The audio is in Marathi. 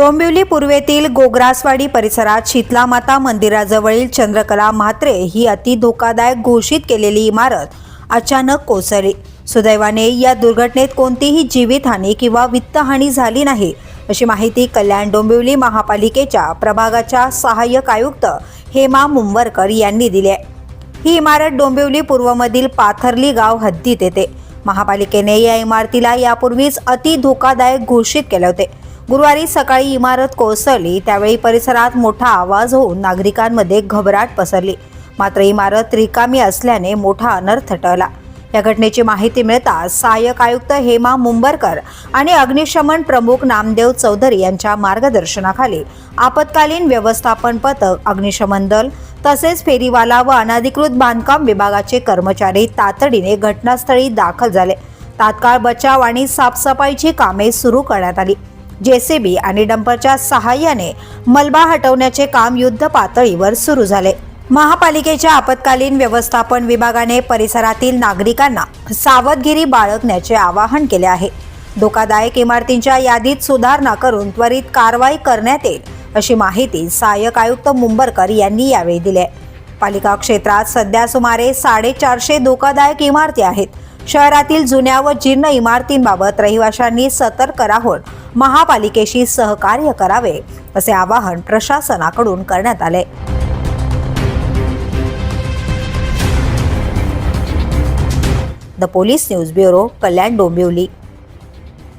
डोंबिवली पूर्वेतील गोग्रासवाडी परिसरात शीतलामाता मंदिराजवळील चंद्रकला म्हात्रे ही अति धोकादायक घोषित केलेली इमारत अचानक कोसळली. सुदैवाने या दुर्घटनेत कोणतीही जीवितहानी किंवा वित्तहानी झाली नाही अशी माहिती कल्याण डोंबिवली महापालिकेच्या प्रभागाच्या सहाय्यक आयुक्त हेमा मुंबरकर यांनी दिली आहे. ही इमारत डोंबिवली पूर्वमधील पाथर्ली गाव हद्दीत येते. महापालिकेने या इमारतीला यापूर्वीच अति धोकादायक घोषित केले होते. गुरुवारी सकाळी इमारत कोसळली त्यावेळी परिसरात मोठा आवाज होऊन नागरिकांमध्ये घबराट पसरली. मात्र इमारत रिकामी असल्याने मोठा अनर्थ टळला. या घटनेची माहिती मिळताच सहाय्यक आयुक्त हेमा मुंबरकर आणि अग्निशमन प्रमुख नामदेव चौधरी यांच्या मार्गदर्शनाखाली आपत्कालीन व्यवस्थापन पथक अग्निशमन दल तसेच फेरीवाला व अनधिकृत बांधकाम विभागाचे कर्मचारी तातडीने घटनास्थळी दाखल झाले. तात्काळ बचाव आणि साफसफाईची कामे सुरू करण्यात आली. जेसीबी आणि डंपरच्या सहाय्याने मलबा हटवण्याचे काम युद्ध पातळीवर सुरू झाले. महापालिकेच्या आपत्कालीन व्यवस्थापन विभागाने परिसरातील नागरिकांना सावधगिरी बाळगण्याचे आवाहन केले आहे. धोकादायक इमारतींच्या यादीत सुधारणा करून त्वरित कारवाई करण्यात येईल अशी माहिती सहाय्यक आयुक्त मुंबरकर यांनी यावेळी दिली पालिका क्षेत्रात सध्या सुमारे साडेचारशे धोकादायक इमारती आहेत. शहरातील जुन्या व जीर्ण इमारतींबाबत रहिवाशांनी सतर्क राहून महापालिकेशी सहकार्य करावे असे आवाहन प्रशासनाकडून करण्यात आले. The police news bureau Kalyan Dombivli.